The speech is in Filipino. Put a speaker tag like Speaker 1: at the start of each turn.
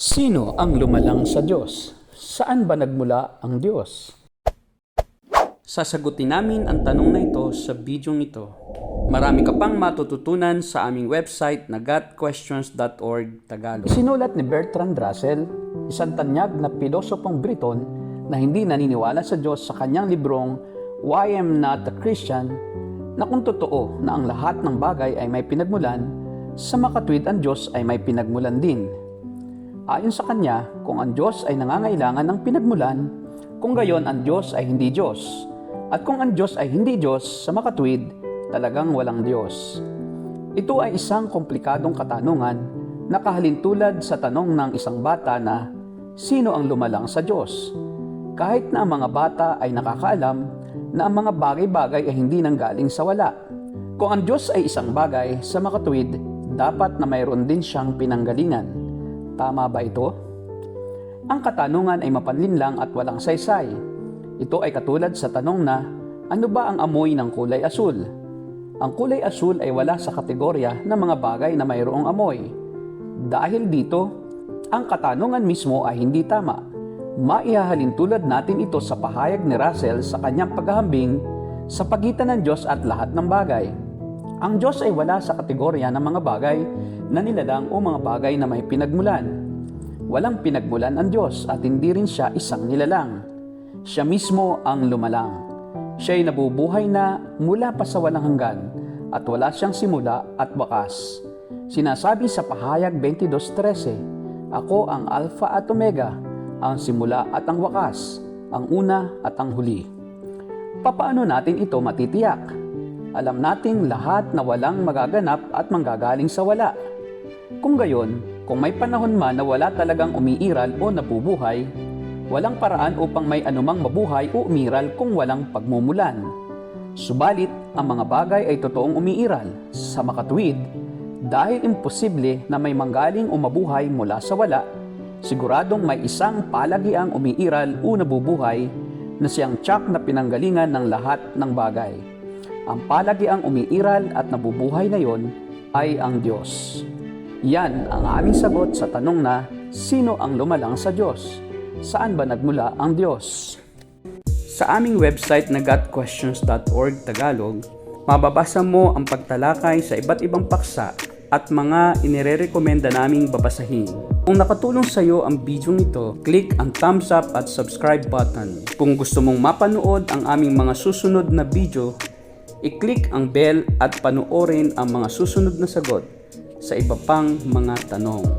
Speaker 1: Sino ang lumalang sa Diyos? Saan ba nagmula ang Diyos? Sasagutin namin ang tanong na ito sa bidyong ito. Marami ka pang matututunan sa aming website na gotquestions.org Tagalog. Sinulat ni Bertrand Russell, isang tanyag na pilosopong Briton na hindi naniniwala sa Diyos sa kanyang librong Why I'm Not a Christian na kung totoo na ang lahat ng bagay ay may pinagmulan, sa makatwid ang Diyos ay may pinagmulan din. Ayon sa kanya, kung ang Diyos ay nangangailangan ng pinagmulan, kung gayon ang Diyos ay hindi Diyos. At kung ang Diyos ay hindi Diyos, sa makatwid, talagang walang Diyos. Ito ay isang komplikadong katanungan na kahalintulad sa tanong ng isang bata na, Sino ang lumalang sa Diyos? Kahit na ang mga bata ay nakakaalam na ang mga bagay-bagay ay hindi nanggaling sa wala. Kung ang Diyos ay isang bagay, sa makatwid, dapat na mayroon din siyang pinanggalingan. Tama ba ito? Ang katanungan ay mapanlinlang at walang saysay. Ito ay katulad sa tanong na, ano ba ang amoy ng kulay asul? Ang kulay asul ay wala sa kategorya ng mga bagay na mayroong amoy. Dahil dito, ang katanungan mismo ay hindi tama. Maihahalin tulad natin ito sa pahayag ni Russell sa kanyang paghahambing sa pagitan ng Diyos at lahat ng bagay. Ang Diyos ay wala sa kategorya ng mga bagay na nilalang o mga bagay na may pinagmulan. Walang pinagmulan ang Diyos at hindi rin siya isang nilalang. Siya mismo ang lumalang. Siya ay nabubuhay na mula pa sa walang hanggan at wala siyang simula at wakas. Sinasabi sa pahayag 22.13, Ako ang Alpha at Omega, ang simula at ang wakas, ang una at ang huli. Papaano natin ito matitiyak? Alam nating lahat na walang magaganap at manggagaling sa wala. Kung gayon, kung may panahon man na wala talagang umiiral o nabubuhay, walang paraan upang may anumang mabuhay o umiral kung walang pagmumulan. Subalit, ang mga bagay ay totoong umiiral sa makatwid dahil imposible na may manggaling o mabuhay mula sa wala, siguradong may isang palagiang umiiral o nabubuhay na siyang tsak na pinanggalingan ng lahat ng bagay. Ang palagiang umiiral at nabubuhay na yon ay ang Diyos. Yan ang aming sagot sa tanong na, sino ang lumalang sa Diyos? Saan ba nagmula ang Diyos? Sa aming website na gotquestions.org Tagalog, mababasa mo ang pagtalakay sa iba't ibang paksa at mga inirerekomenda naming babasahin. Kung nakatulong sa iyo ang video nito, click ang thumbs up at subscribe button. Kung gusto mong mapanood ang aming mga susunod na video, i-click ang bell at panoorin ang mga susunod na sagot sa iba pang mga tanong.